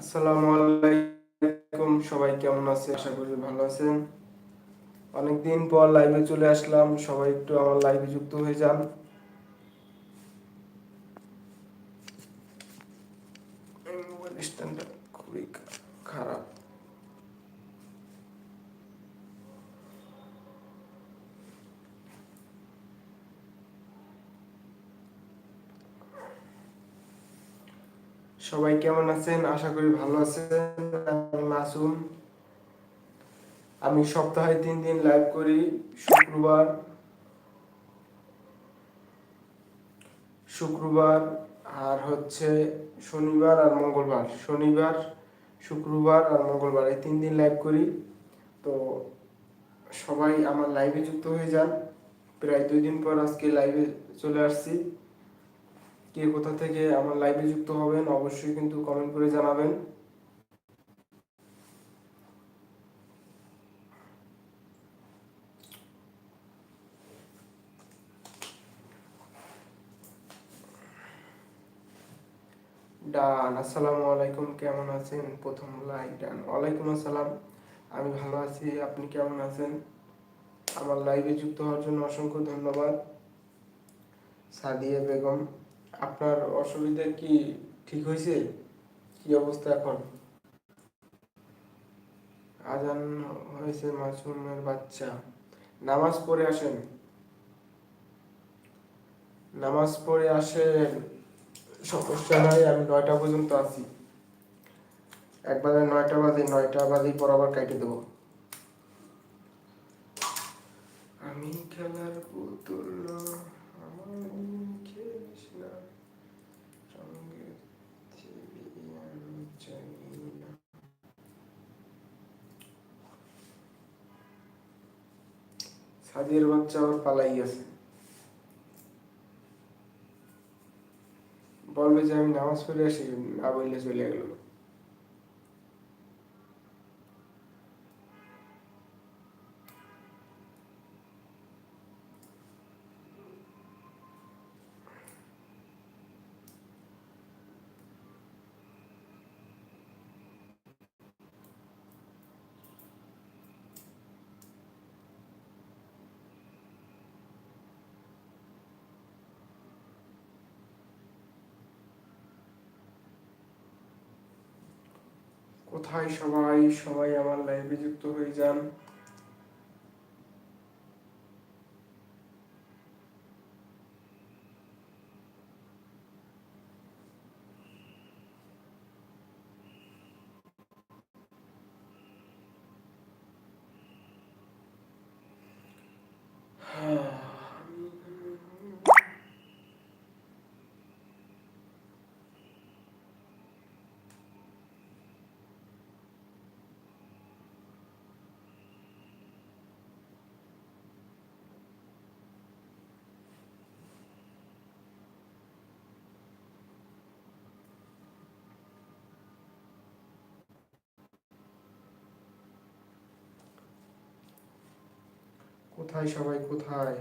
আসসালামু আলাইকুম, সবাই কেমন আছে আশা করি ভালো আছেন। অনেকদিন পর লাইভে চলে আসলাম, সবাই একটু আমার লাইভে যুক্ত হয়ে যান। এই খুবই খারাপ। সবাই কেমন আছেন? আশা করি ভালো আছেন। আমি মাসুম। আমি সপ্তাহে তিন দিন লাইভ করি। শুক্রবার। শুক্রবার আর হচ্ছে শনিবার আর মঙ্গলবার। শনিবার, শুক্রবার আর মঙ্গলবার এই তিন দিন লাইভ করি। তো সবাই আমার লাইভে যুক্ত হয়ে যান। প্রায় দুই দিন পর আজকে লাইভে চলে আসছি। কে কোথা থেকে আমার লাইভে যুক্ত হবেন, অবশ্যই কিন্তু কমেন্ট করে জানাবেন। ডান, আসসালামু আলাইকুম, কেমন আছেন? প্রথম লাইক ডান। ওয়ালাইকুম আসসালাম, আমি ভালো আছি, আপনি কেমন আছেন? আমার লাইভে যুক্ত হওয়ার জন্য অসংখ্য ধন্যবাদ। সাদিয়া বেগম আপনার অসুবিধা কি ঠিক হয়েছে? কি অবস্থা এখন? আজান হয়েছে মাসুমের বাচ্চা। নামাজ পড়ে আসেন। নামাজ পড়ে আসেন। সমস্যা নাই, আমি নয়টা পর্যন্ত আছি। একবারে নয়টা বাজে, নয়টা বাজেই পর আবার কাটে দেবো। আমি খেলার পুতুল না, আমার খেলিস না, সঙ্গে ছিলি আমি জানি না। সাদিয়ার বাচ্চা আবার পালাই গেছে। বলবে যে আমি নামাজ পড়ে আসি, না বললে চলে গেল। কোথায় সবাই সবাই আমার লাইভে যুক্ত হয়ে যান। কোথায়, সবাই কোথায়?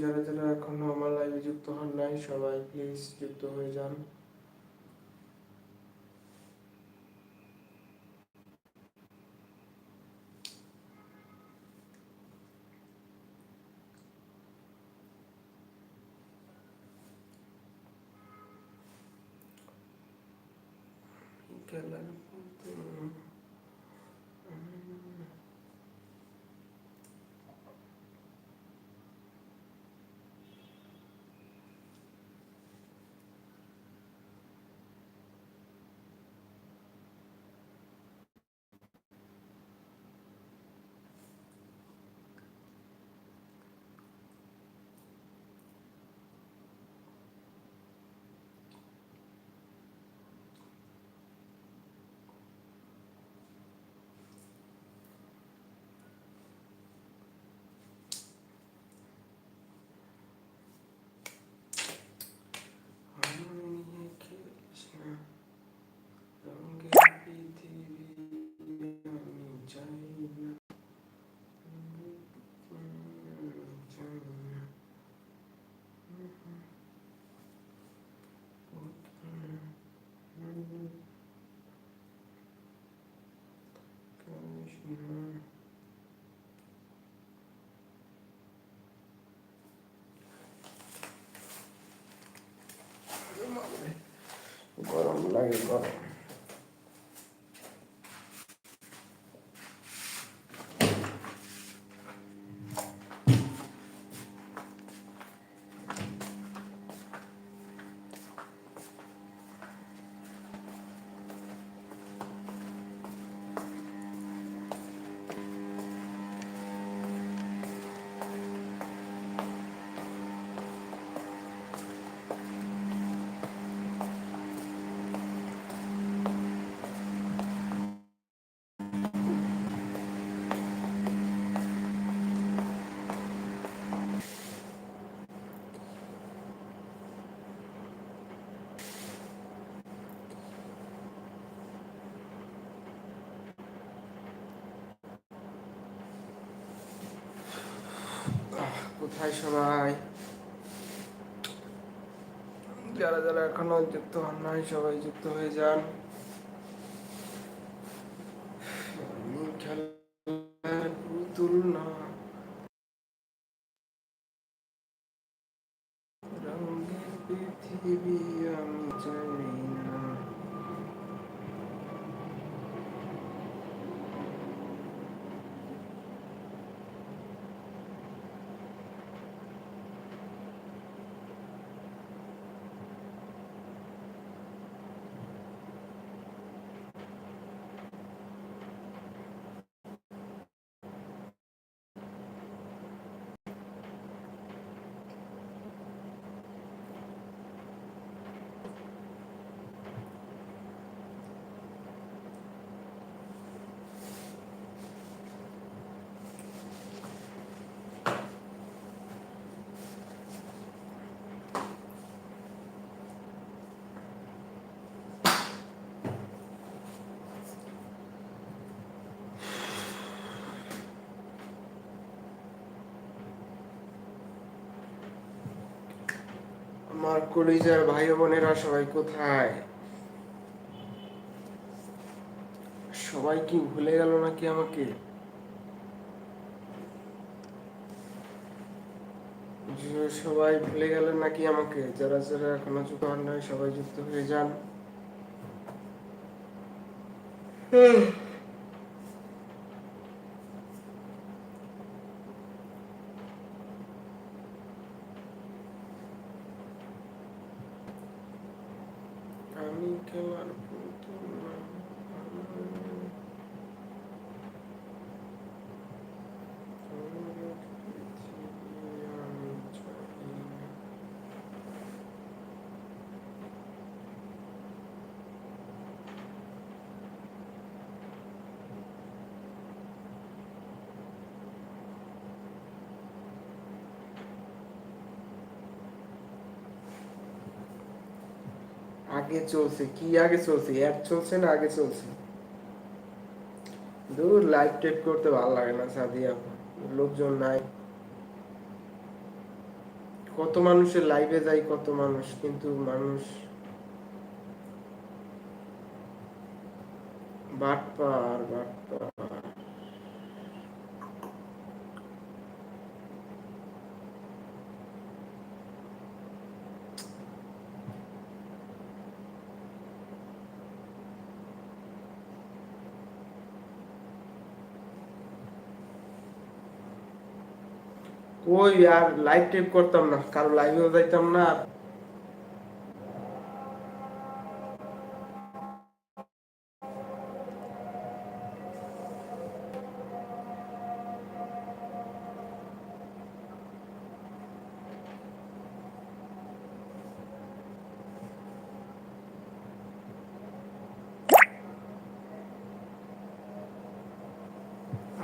যারা যারা এখনও আমার লাইভে যুক্ত হন নাই, সবাই প্লিজ যুক্ত হয়ে যান। খেলার গরম লাগে গরম। কোথায় সবাই? যারা যারা এখনও যুক্ত হন নাই সবাই যুক্ত হয়ে যান আমি খেলার পুতুল না রঙের পৃথিবী আমি চাই না আমার কলিজার ভাই বোনেরা সবাই কোথায়? সবাই কি ভুলে গেল নাকি আমাকে? সবাই ভুলে গেলেন নাকি আমাকে? যারা যারা এখনও যুক্ত হন নাই, সবাই যুক্ত হয়ে যান আমি খেলার পুতুল না। রঙের পৃথিবী আমি চাই না। আগে চলছে, কি আগে চলছে? অ্যাড চলছে না আগে চলছে? দূর লাইভ টেপ করতে ভালো লাগে না সাদিয়া লোকজন নাই। কত মানুষের লাইভে যায় কত মানুষ, কিন্তু মানুষ বাটপার বাটপার। ওই আর লাইভ টেপ করতাম না, কারও লাইভেও যাইতাম না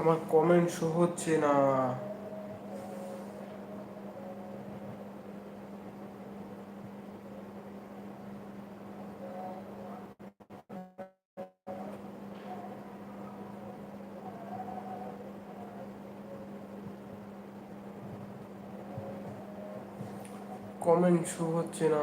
আমার কমেন্ট শো হচ্ছে না। কমেন্ট শো হচ্ছে না।